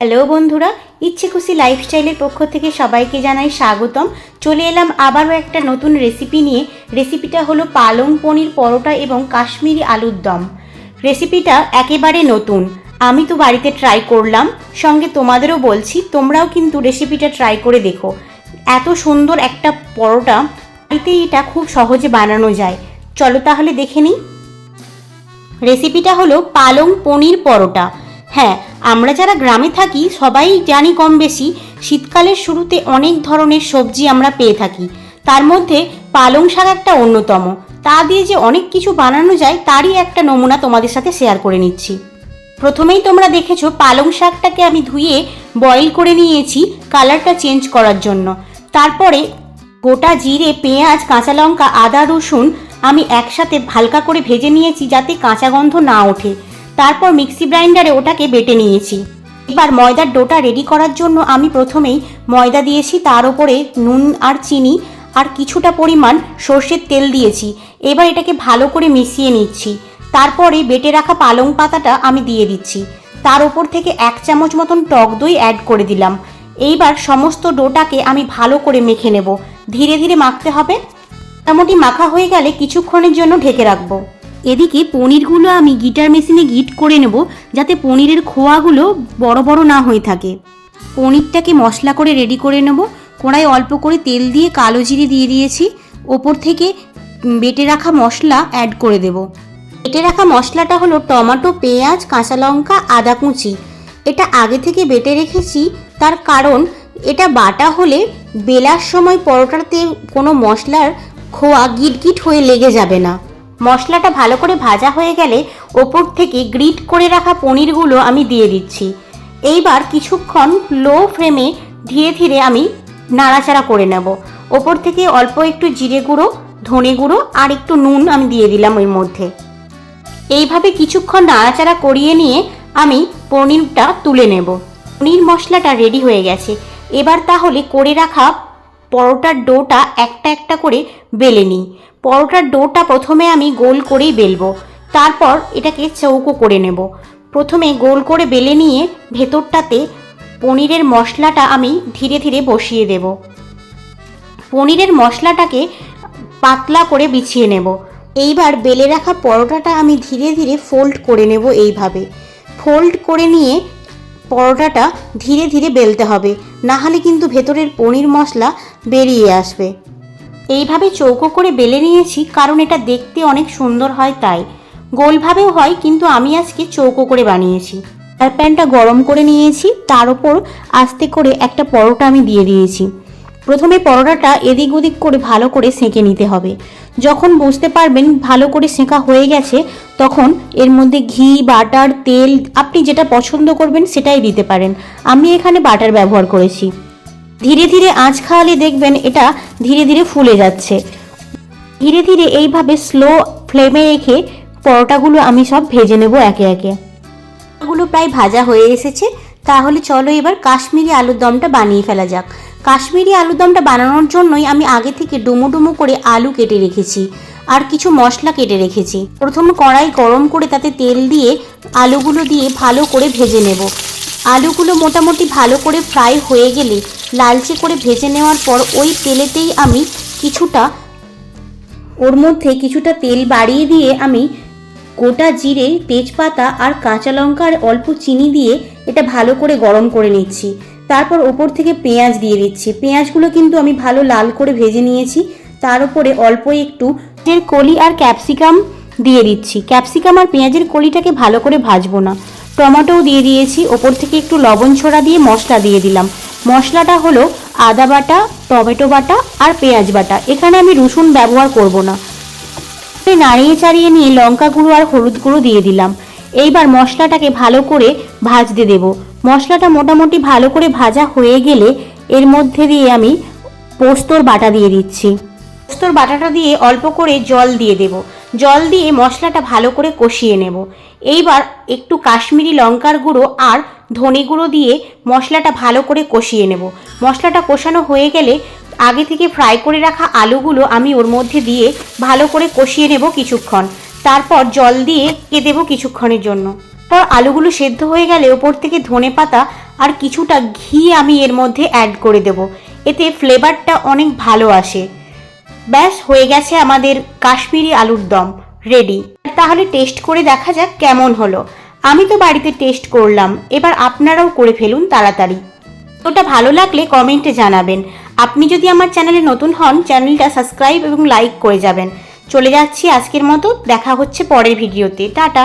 Hello বন্ধুরা, ইচ্ছে খুশি লাইফস্টাইলের পক্ষ থেকে সবাইকে জানাই স্বাগতম। চলে এলাম আবারও একটা নতুন রেসিপি নিয়ে। রেসিপিটা হলো পালং পনির পরোটা এবং কাশ্মীরি আলুর দম। রেসিপিটা একেবারে নতুন। আমি তো বাড়িতে ট্রাই করলাম, সঙ্গে তোমাদেরও বলছি, তোমরাও কিন্তু রেসিপিটা ট্রাই করে দেখো। এত সুন্দর একটা পরোটা বাড়িতে এটা খুব সহজে বানানো যায়। চলো তাহলে দেখে নিই। রেসিপিটা হলো পালং পনির পরোটা। হ্যাঁ আমরা যারা গ্রামে থাকি, সবাই জানি কম বেশি শীতকালের শুরুতে অনেক ধরনের সবজি আমরা পেয়ে থাকি। তার মধ্যে পালং শাক একটা অন্যতম। তা দিয়ে যে অনেক কিছু বানানো যায়, তারই একটা নমুনা তোমাদের সাথে শেয়ার করে নিচ্ছি। প্রথমেই তোমরা দেখেছ, পালং শাকটাকে আমি ধুয়ে বয়েল করে নিয়েছি কালারটা চেঞ্জ করার জন্য। তারপরে গোটা জিরে, পেঁয়াজ, কাঁচা লঙ্কা, আদা, রসুন আমি একসাথে হালকা করে ভেজে নিয়েছি যাতে কাঁচা গন্ধ না ওঠে। তারপর মিক্সি গ্রাইন্ডারে ওটাকে বেটে নিয়েছি। এবার ময়দার ডোটা রেডি করার জন্য আমি প্রথমেই ময়দা দিয়েছি, তার উপরে নুন আর চিনি আর কিছুটা পরিমাণ সর্ষের তেল দিয়েছি। এবার এটাকে ভালো করে মিশিয়ে নিচ্ছি। তারপরে বেটে রাখা পালং পাতাটা আমি দিয়ে দিচ্ছি। তার উপর থেকে এক চামচ মতন টক দই অ্যাড করে দিলাম। এইবার সমস্ত ডোটাকে আমি ভালো করে মেখে নেব। ধীরে ধীরে মাখতে হবে। মোটামুটি মাখা হয়ে গেলে কিছুক্ষণের জন্য ঢেকে রাখব। এদিকে পনিরগুলো আমি গিটার মেশিনে গিট করে নেব যাতে পনিরের খোয়াগুলো বড় বড় না হয়ে থাকে। পনিরটাকে মশলা করে রেডি করে নেব। কড়াই অল্প করে তেল দিয়ে কালো জিরে দিয়ে দিয়েছি। ওপর থেকে বেটে রাখা মশলা অ্যাড করে দেব। বেটে রাখা মশলাটা হলো টমেটো, পেঁয়াজ, কাঁচা লঙ্কা, আদা কুচি। এটা আগে থেকে বেটে রেখেছি, তার কারণ এটা বাটা হলে বেলার সময় পরোটাতে কোনো মশলার খোয়া গিট গিট হয়ে লেগে যাবে না। মশলাটা ভালো করে ভাজা হয়ে গেলে ওপর থেকে গ্রিট করে রাখা পনিরগুলো আমি দিয়ে দিচ্ছি। এইবার কিছুক্ষণ লো ফ্লেমে ধীরে ধীরে আমি নাড়াচাড়া করে নেব। ওপর থেকে অল্প একটু জিরে গুঁড়ো, ধনে গুঁড়ো আর একটু নুন আমি দিয়ে দিলাম ওর মধ্যে। এইভাবে কিছুক্ষণ নাড়াচাড়া করিয়ে নিয়ে আমি পনিরটা তুলে নেব। পনির মশলাটা রেডি হয়ে গেছে। এবার তাহলে করে রাখা পরোটার ডোটা একটা একটা করে বেলে নিই। পরোটার ডোটা প্রথমে আমি গোল করেই বেলবো। তারপর এটাকে চৌকো করে নেব। প্রথমে গোল করে বেলে নিয়ে ভেতরটাতে পনিরের মশলাটা আমি ধীরে ধীরে বসিয়ে দেব। পনিরের মশলাটাকে পাতলা করে বিছিয়ে নেব। এইবার বেলে রাখা পরোটাটা আমি ধীরে ধীরে ফোল্ড করে নেব এইভাবে। ফোল্ড করে নিয়ে পরোটাটা ধীরে ধীরে বেলতে হবে। না হলে কিন্তু ভেতরের পনির মশলা বেরিয়ে আসবে। এইভাবে চৌকো করে বেলে নিয়েছি, কারণ এটা দেখতে অনেক সুন্দর হয় তাই। গোলভাবেও হয়, কিন্তু আমি আজকে চৌকো করে বানিয়েছি। আর প্যানটা গরম করে নিয়েছি, তার ওপর আস্তে করে একটা পরোটা আমি দিয়ে দিয়েছি। প্রথমে পরোটাটা এদিক ওদিক করে ভালো করে সেঁকে নিতে হবে। যখন বুঝতে পারবেন ভালো করে সেঁকা হয়ে গেছে, তখন এর মধ্যে ঘি, বাটার, তেল, আপনি যেটা পছন্দ করবেন সেটাই দিতে পারেন। আমি এখানে বাটার ব্যবহার করেছি। ধীরে ধীরে আঁচ খাওয়ালে দেখবেন এটা ধীরে ধীরে ফুলে যাচ্ছে। ধীরে ধীরে এইভাবে স্লো ফ্লেমে রেখে পরোটাগুলো আমি সব ভেজে নেব একে একে। পরোটাগুলো প্রায় ভাজা হয়ে এসেছে, তাহলে চলো এবার কাশ্মীরি আলুর দমটা বানিয়ে ফেলা যাক। কাশ্মীরি আলুর দমটা বানানোর জন্যই আমি আগে থেকে ডুমো ডুমো করে আলু কেটে রেখেছি আর কিছু মশলা কেটে রেখেছি। প্রথম কড়াই গরম করে তাতে তেল দিয়ে আলুগুলো দিয়ে ভালো করে ভেজে নেব। আলুগুলো মোটামুটি ভালো করে ফ্রাই হয়ে গেলে লালচে করে ভেজে নেওয়ার পর ওই তেলেতেই আমি কিছুটা, ওর মধ্যে কিছুটা তেল বাড়িয়ে দিয়ে আমি গোটা জিরে, তেজপাতা আর কাঁচা লঙ্কা আর অল্প চিনি দিয়ে এটা ভালো করে গরম করে নিচ্ছি। তারপর ওপর থেকে পেঁয়াজ দিয়ে দিচ্ছি। পেঁয়াজগুলো কিন্তু আমি ভালো লাল করে ভেজে নিয়েছি। তার উপরে অল্প একটু কলি আর ক্যাপসিকাম দিয়ে দিচ্ছি। ক্যাপসিকাম আর পেঁয়াজের কলিটাকে ভালো করে ভাজবো না। টমেটোও দিয়ে দিয়েছি। ওপর থেকে একটু লবণ ছড়া দিয়ে মশলা দিয়ে দিলাম। মশলাটা হলো আদা বাটা, টমেটো বাটা আর পেঁয়াজ বাটা। এখানে আমি রসুন ব্যবহার করব না। নাড়িয়ে চাড়িয়ে নিয়ে লঙ্কা গুঁড়ো আর হলুদ গুঁড়ো দিয়ে দিলাম। এইবার মশলাটাকে ভালো করে ভাজতে দেব। মশলাটা মোটামুটি ভালো করে ভাজা হয়ে গেলে এর মধ্যে দিয়ে আমি পোস্তর বাটা দিয়ে দিচ্ছি। পোস্তর বাটাটা দিয়ে অল্প করে জল দিয়ে দেব। জল দিয়ে মশলাটা ভালো করে কষিয়ে নেব। এইবার একটু কাশ্মীরি লঙ্কার গুঁড়ো আর ধনে গুঁড়ো দিয়ে মশলাটা ভালো করে কষিয়ে নেব। মশলাটা কষানো হয়ে গেলে আগে থেকে ফ্রাই করে রাখা আলুগুলো আমি ওর মধ্যে দিয়ে ভালো করে কষিয়ে নেব কিছুক্ষণ। তারপর জল দিয়ে কে দেবো কিছুক্ষণের জন্য। পর আলুগুলো সেদ্ধ হয়ে গেলে ওপর থেকে ধনে পাতা আর কিছুটা ঘি আমি এর মধ্যে অ্যাড করে দেব। এতে ফ্লেভারটা অনেক ভালো আসে। ব্যাস, হয়ে গেছে আমাদের কাশ্মীরি আলুর দম রেডি তাহলে টেস্ট করে দেখা যাক কেমন হলো। আমি তো বাড়িতে টেস্ট করলাম, এবার আপনারাও করে ফেলুন তাড়াতাড়ি। ওটা ভালো লাগলে কমেন্টে জানাবেন। আপনি যদি আমার চ্যানেলে নতুন হন চ্যানেলটা সাবস্ক্রাইব এবং লাইক করে যাবেন। চলে যাচ্ছি আজকের মতো, দেখা হচ্ছে পরের ভিডিওতে টাটা!